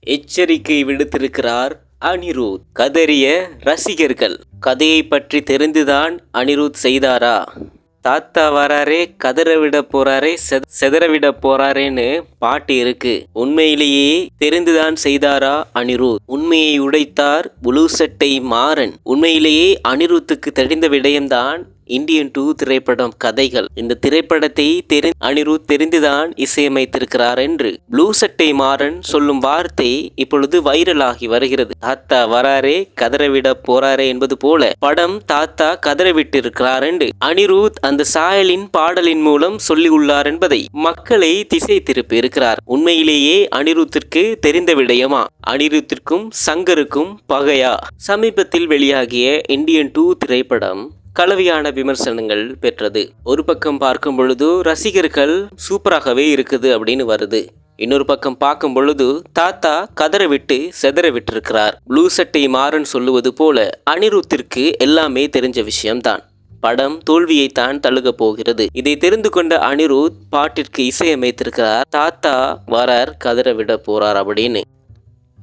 எச்சரிக்கை விடுத்திருக்கிறார் அனிருத். கதறிய ரசிகர்கள் கதையை பற்றி தெரிந்துதான் அனிருத் செய்தாரா? தாத்தா வராரே கதற விட போறாரே செத- செதற விட போறாரேன்னு பாட்டு இருக்கு. உண்மையிலேயே தெரிந்துதான் செய்தாரா அனிருத்? உண்மையை உடைத்தார் புளூ சட்டை மாறன். உண்மையிலேயே அனிருத்துக்கு தெரிந்த விடயம்தான் இந்தியன் டூ திரைப்படம் கதைகள். இந்த திரைப்படத்தை தெரி அனிருத் தெரிந்துதான் இசையமைத்திருக்கிறார் என்று ப்ளூ சட்டை மாறன் சொல்லும் வார்த்தை இப்பொழுது வைரலாகி வருகிறது. தாத்தா வராரே கதறவிட போறாரே என்பது போல படம் தாத்தா கதறவிட்டிருக்கிறார் என்று அனிருத் அந்த சாயலின் பாடலின் மூலம் சொல்லியுள்ளார் என்பதை மக்களை திசை திருப்பி இருக்கிறார் உண்மையிலேயே அனிருத்திற்கு தெரிந்த விடயமா? அனிருத்திற்கும் சங்கருக்கும் பகையா? சமீபத்தில் வெளியாகிய இந்தியன் டூ திரைப்படம் கலவையான விமர்சனங்கள் பெற்றது. ஒரு பக்கம் பார்க்கும் பொழுது ரசிகர்கள் சூப்பராகவே இருக்குது அப்படின்னு வருது. இன்னொரு பக்கம் பார்க்கும் பொழுது தாத்தா கதற விட்டு செதற விட்டிருக்கிறார். ப்ளூ சட்டை மாறன் சொல்லுவது போல அனிருத்திற்கு எல்லாமே தெரிஞ்ச விஷயம்தான். படம் தோல்வியைத்தான் தழுகப் போகிறது. இதை தெரிந்து கொண்ட அனிருத் பாட்டிற்கு இசையமைத்திருக்கிறார். தாத்தா வரார் கதற விட போறார் அப்படின்னு.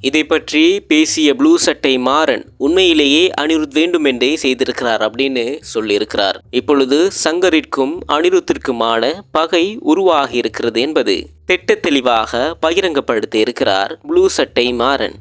இதை பற்றி பேசிய ப்ளூ சட்டை மாறன் உண்மையிலேயே அனிருத் வேண்டுமென்றே செய்திருக்கிறார் அப்படின்னு சொல்லியிருக்கிறார். இப்பொழுது சங்கரிற்கும் அனிருத்திற்குமான பகை உருவாகி இருக்கிறது என்பது திட்ட தெளிவாக பகிரங்கப்படுத்தி இருக்கிறார் ப்ளூ சட்டை மாறன்.